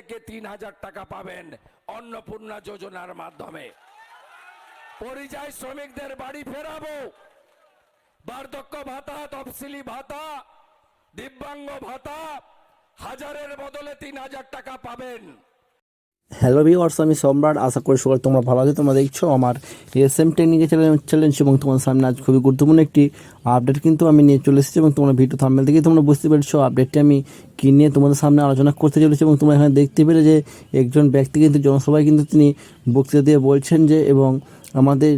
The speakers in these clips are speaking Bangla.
থেকে তিন হাজার টাকা পাবেন অন্নপূর্ণা যোজনার মাধ্যমে। পরিযায়ী শ্রমিকদের বাড়ি ফেরাবো। বার্ধক্য ভাতা, তফসিলি ভাতা, দিব্যাঙ্গ ভাতা, হাজারের বদলে তিন হাজার টাকা পাবেন। হ্যালো ভিওয়ার্স আমি সম্রাট। আশা করি সবাই তোমরা ভালো আছো, তোমরা দেখছ আমার এস এম চ্যালেঞ্জ চ্যালেঞ্জ এবং তোমার সামনে আজ খুবই গুরুত্বপূর্ণ একটি আপডেট কিন্তু আমি নিয়ে চলে এসেছি এবং তোমরা ভিডিও থামেল থেকে তোমরা বুঝতে পেরেছ আপডেটটি আমি কী নিয়ে তোমাদের সামনে আলোচনা করতে চলেছি এবং তোমরা এখানে দেখতে পেলে যে একজন ব্যক্তি কিন্তু জনসভায় কিন্তু তিনি বক্তৃতা দিয়ে বলছেন যে এবং আমাদের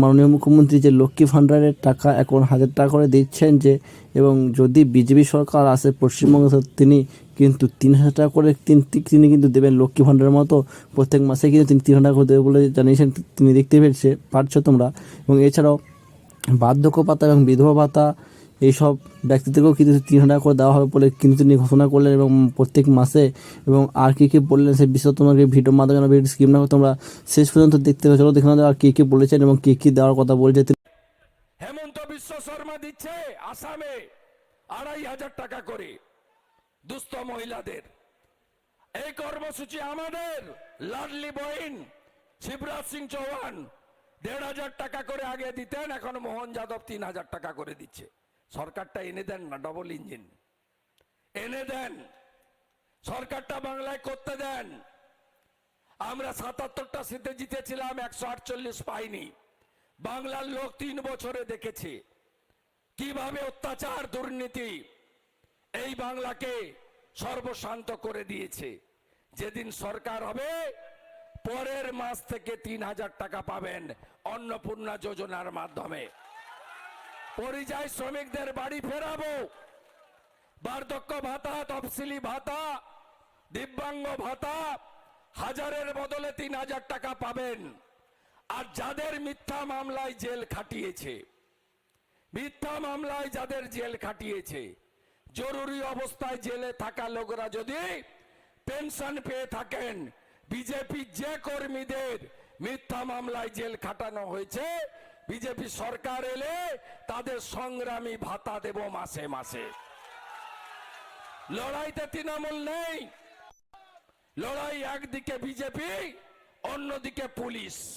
মাননীয় মুখ্যমন্ত্রী যে লক্ষ্মী ভাণ্ডারের টাকা এখন হাজার টাকা করে দিচ্ছেন যে, এবং যদি বিজেপি সরকার আসে পশ্চিমবঙ্গে তিনি কিন্তু তিন হাজার টাকা করে তিন তিনি কিন্তু দেবেন লক্ষ্মী ভাণ্ডারের মতো। প্রত্যেক মাসে কিন্তু তিনি তিন হাজার টাকা করে দেবে বলে জানিয়েছেন, তিনি দেখতে পেয়েছে, পারছ তোমরা। এবং এছাড়াও বার্ধক্য ভাতা এবং বিধবা ভাতা এইসব ব্যক্তিদেরকেও কিন্তু তিন হাজার টাকা করে দেওয়া হবে বলে কিন্তু তিনি ঘোষণা করলেন এবং প্রত্যেক মাসে এবং আর কী কী বললেন সেই বিষয়ে তোমাকে ভিডিওর মাধ্যমে ভিডিও স্কিম না তোমরা শেষ পর্যন্ত দেখতে পাবে চলো দেখে আর কী কী বলেছেন এবং কী কী দেওয়ার কথা বলছে। হেমন্ত বিশ্ব শর্মা দিচ্ছে আসামে আড়াই হাজার টাকা করে দুস্থ মহিলাদের। এই কর্মসূচি আমাদের। লাডলি বহিন শিবরাজ সিং চৌহান দেড় হাজার টাকা করে আগে দিতেন, এখন মোহন যাদব তিন হাজার টাকা করে দিচ্ছে। সরকারটা এনে দেন না ডবল ইঞ্জিন এনে দেন। সরকারটা বাংলায় করতে দেন। আমরা সাতাত্তরটা সিটে জিতেছিলাম, একশো আটচল্লিশ পাইনি। বাংলার লোক তিন বছরে দেখেছে কীভাবে অত্যাচার, দুর্নীতি এই বাংলাকে সর্বশান্ত করে দিয়েছে। যেদিন সরকার হবে, পরের মাস থেকে তিন হাজার টাকা পাবেন অন্নপূর্ণা যোজনার মাধ্যমে। পরিযায়ী শ্রমিকদের বাড়ি ফেরাবো। বার্ধক্য ভাতা, তফসিলি ভাতা, দিব্যাঙ্গ ভাতা, হাজারের বদলে তিন হাজার টাকা পাবেন। আর যাদের মিথ্যা মামলায় জেল খাটিয়েছে, মিথ্যা মামলায় যাদের জেল খাটিয়েছে, জরুরি অবস্থায় জেলে থাকা লোকরা যদি পেনশন পেয়ে থাকেন, বিজেপি যে কর্মীদের মিথ্যা মামলায় জেল খাটানো হয়েছে বিজেপি সরকার এলে তাদের সংগ্রামী ভাতা দেব মাসে মাসে। লড়াইতে তৃণমূল নেই। লড়াই একদিকে বিজেপি, অন্যদিকে পুলিশ।